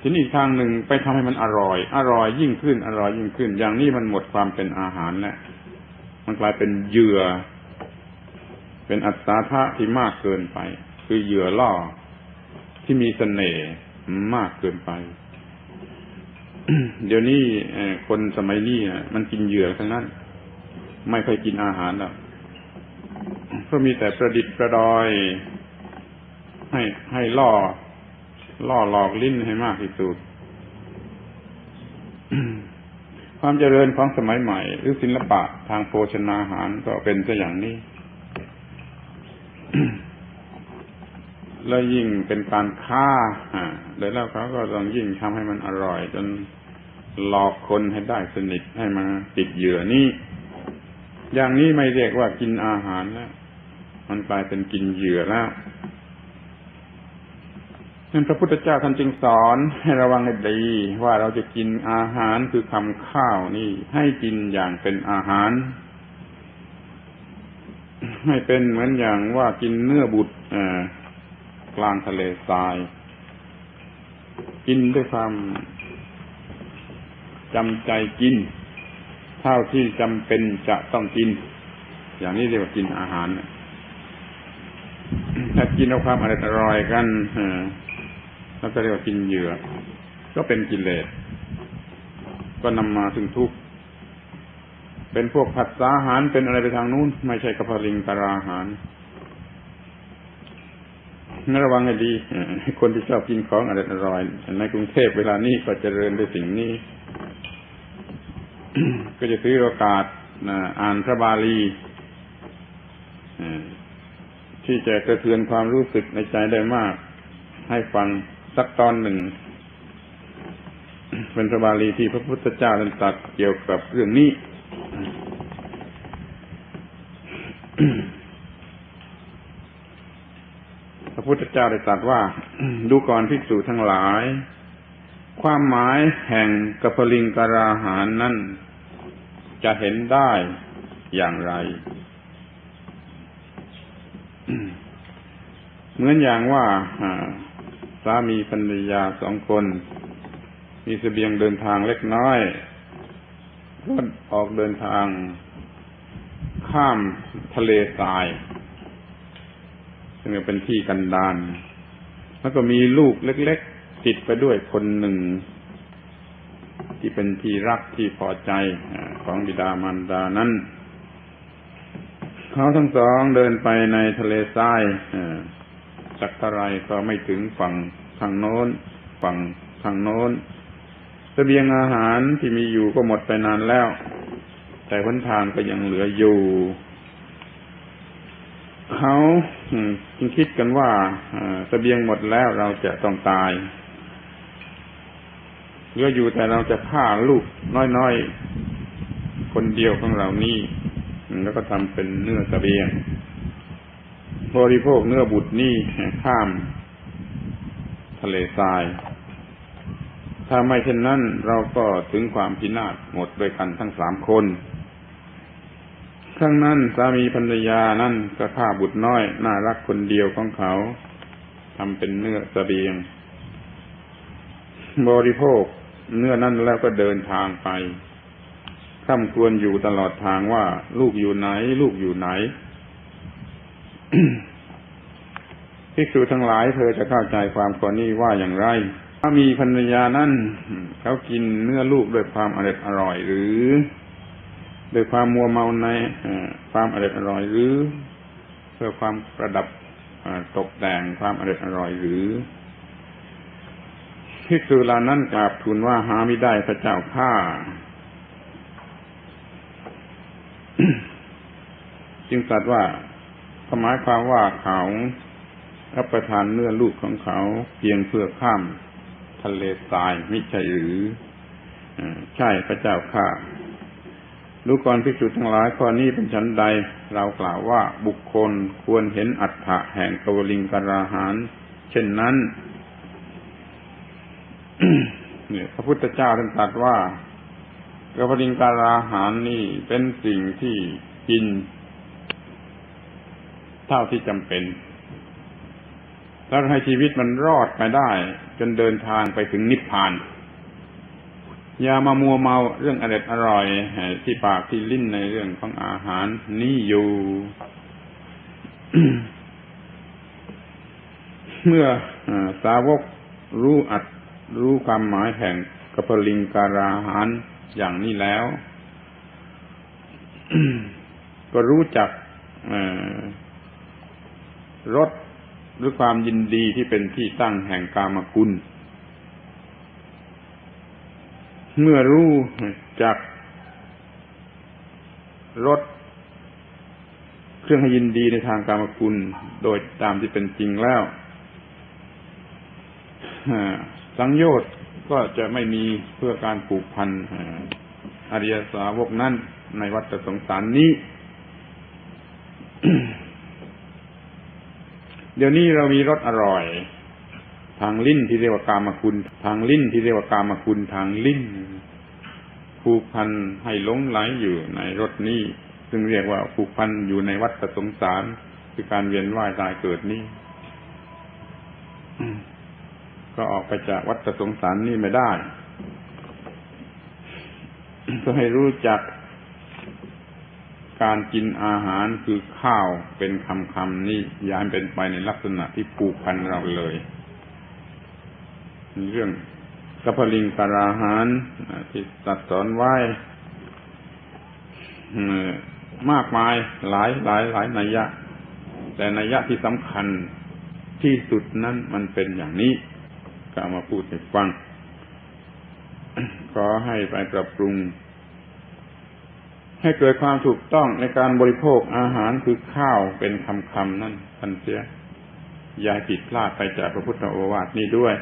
ทีนี้อีกทางหนึ่งไปทำให้มันอร่อย อร่อยยิ่งขึ้น อร่อยยิ่งขึ้น อย่างนี้มันหมดความเป็นอาหารแล้วมันกลายเป็นเหยื่อ เป็นอัตราทะที่มากเกินไป คือเหยื่อล่อที่มีเสน่ห์มากเกินไป เดี๋ยวนี้คนสมัยนี้มันกินเหยื่อทั้งนั้น ไม่ค่อยกินอาหารแล้วเพราะมีแต่ประดิษฐ์ประดอย ให้ให้ล่อ ล่อหลอกลิ้นให้มากที่สุด ความเจริญของสมัยใหม่ หรือศิลปะทางโภชนาหารก็เป็นซะอย่างนี้ แล้วยิ่งเป็นการฆ่าแล้วเขาก็ต้องยิ่งทำให้มันอร่อย จนหลอกคนให้ได้สนิทให้มาติดเหยื่อนี่อย่างนี้ไม่เรียกว่ากินอาหารแล้ว มันกลายเป็นกินเหยื่อแล้ว นั้นพระพุทธเจ้าท่านจึงสอนให้ระวังให้ดี ว่าเราจะกินอาหารคือคำข้าวนี่ ให้กินอย่างเป็นอาหาร ให้เป็นเหมือนอย่างว่ากินเนื้อบุตรกลางทะเลทราย กินด้วยความจำใจกิน เท่าที่จำเป็นจะต้องกิน อย่างนี้เรียกว่ากินอาหารถ้ากินเอาความอร่อยกัน แล้วก็เรียกว่ากินเหยื่อ ก็เป็นกิเลส ก็นำมาถึงทุกข์ เป็นพวกผัดสาหารเป็นอะไรไปทางนู้น ไม่ใช่กระเพลิงตราหารนระวังให้ดี คนที่ชอบกินของอร่อยในกรุงเทพเวลานี้ก็เจริญด้วยสิ่งนี้ ก็จะซื้อโอกาสอ่านพระบาลีที่จะกระเทือนความรู้สึกในใจได้มาก ให้ฟัง สักตอนหนึ่ง เป็นพระบาลีที่พระพุทธเจ้าตรัสเกี่ยวกับเรื่องนี้พระพุทธเจ้าได้ตรัสว่า ดูก่อนภิกษุทั้งหลาย ความหมายแห่งกัพลิงกราหารนั้นจะเห็นได้อย่างไร เหมือนอย่างว่า สามีภรรยาสองคน มีสเสบียงเดินทางเล็กน้อยก็ออกเดินทาง ข้ามทะเลทราย ซึ่งเป็นที่กันดานแล้วก็มีลูกเล็ก ๆ ติดไปด้วยคนหนึ่ง ที่เป็นที่รักที่พอใจของบิดามารดานั้น เขาทั้งสองเดินไปในทะเลทราย สักเท่าไรก็ไม่ถึงฝั่งทางโน้น ฝั่งทางโน้นสเสบียงอาหารที่มีอยู่ก็หมดไปนานแล้ว แต่หนทางก็ยังเหลืออยู่ เขาจึงคิดกันว่าสเสบียงหมดแล้วเราจะต้องตายเหลืออยู่แต่เราจะฆ่าลูกน้อยๆ คนเดียวของเรานี่แล้วก็ทำเป็นเนื้อสเสบียง บริโภคเนื้อบุตรนี่ข้าม ทะเลทราย ถ้าไม่เช่นนั้น เราก็ถึงความพินาศหมดโดยกันทั้งสามคนครั้งนั้นสามีภรรยานั่นก็ฆ่าบุตรน้อย น่ารักคนเดียวของเขาทำเป็นเนื้อสเสบียง บริโภคเนื้อนั้นแล้วก็เดินทางไปข้ามควรอยู่ตลอดทางว่า ลูกอยู่ไหน ลูกอยู่ไหน ภิกษุทั้งหลายเธอจะเข้าใจความข้อนี้ว่าอย่างไร ถ้ามีภรรยานั่นเขากินเนื้อลูกด้วยความอร่อยอร่อยหรือด้วยความมัวเมาในความอร่อยอร่อยหรือ เพื่อความประดับตกแต่งความอร่อยอร่อยหรือภิกษุเหล่านั้นกราบทูลว่าหาไม่ได้พระเจ้าข้าจึงตรัสว่า หมายความว่าเขารับประทานเนื้อลูกของเขาเพียงเพื่อข้ามทะเลทรายไม่ใช่หรือใช่พระเจ้าข้าดูก่อนพิจุทั้งหลายข้อนี้เป็นชั้นใด เรากล่าวว่าบุคคลควรเห็นอัฏฐะแห่งกวลิงกราหารเช่นนั้นเนี่ยพระพุทธเจ้าท่านตรัสว่ากวลิงการาหารนี่เป็นสิ่งที่กิน ท่าที่จำเป็น แล้วให้ชีวิตมันรอดไปได้ จนเดินทางไปถึงนิพพาน อย่ามามัวเมาเรื่องอร่อยอร่อยที่ปากที่ลิ้นในเรื่องของอาหารนี่อยู่ เมื่อสาวกรู้อัดรู้ความหมายแห่งกัปลิงการาหารอย่างนี้แล้ว ก็รู้จัก รสหรือความยินดีที่เป็นที่ตั้งแห่งกามกุลเมื่อรู้จักรสเครื่องให้ยินดีในทางกามกุลโดยตามที่เป็นจริงแล้วสังโยชน์ก็จะไม่มีเพื่อการผูกพันอริยสาวกนั้นในวัฏสงสารนี้ เดี๋ยวนี้เรามีรสอร่อย ทางลิ้นที่เรียกว่ากามคุณ ทางลิ้นที่เรียกว่ากามคุณทางลิ้นผูกพันให้หลงไหลอยู่ในรสนี้ ซึ่งเรียกว่าผูกพันอยู่ในวัฏสงสาร คือการเวียนว่ายตายเกิดนี้ ก็ออกไปจากวัฏสงสารนี้ไม่ได้ก็ให้รู้จัก การกินอาหารคือข้าวเป็นคำคำนี่ย้ายเป็นไปในลักษณะที่ผูกพันเราเลยเรื่องกัพลิงกราหารที่ตัดสอนไว้มากมายหลายหลายหลายนัยยะ แต่นัยยะที่สำคัญที่สุดนั้นมันเป็นอย่างนี้ก็มาพูดให้ฟัง ขอให้ไปปรับปรุง ให้เกิดความถูกต้องในการบริโภคอาหารคือข้าวเป็นคำคำนั่นทันเสียอย่าผิดพลาดไปจากพระพุทธโอวาทนี้ด้วย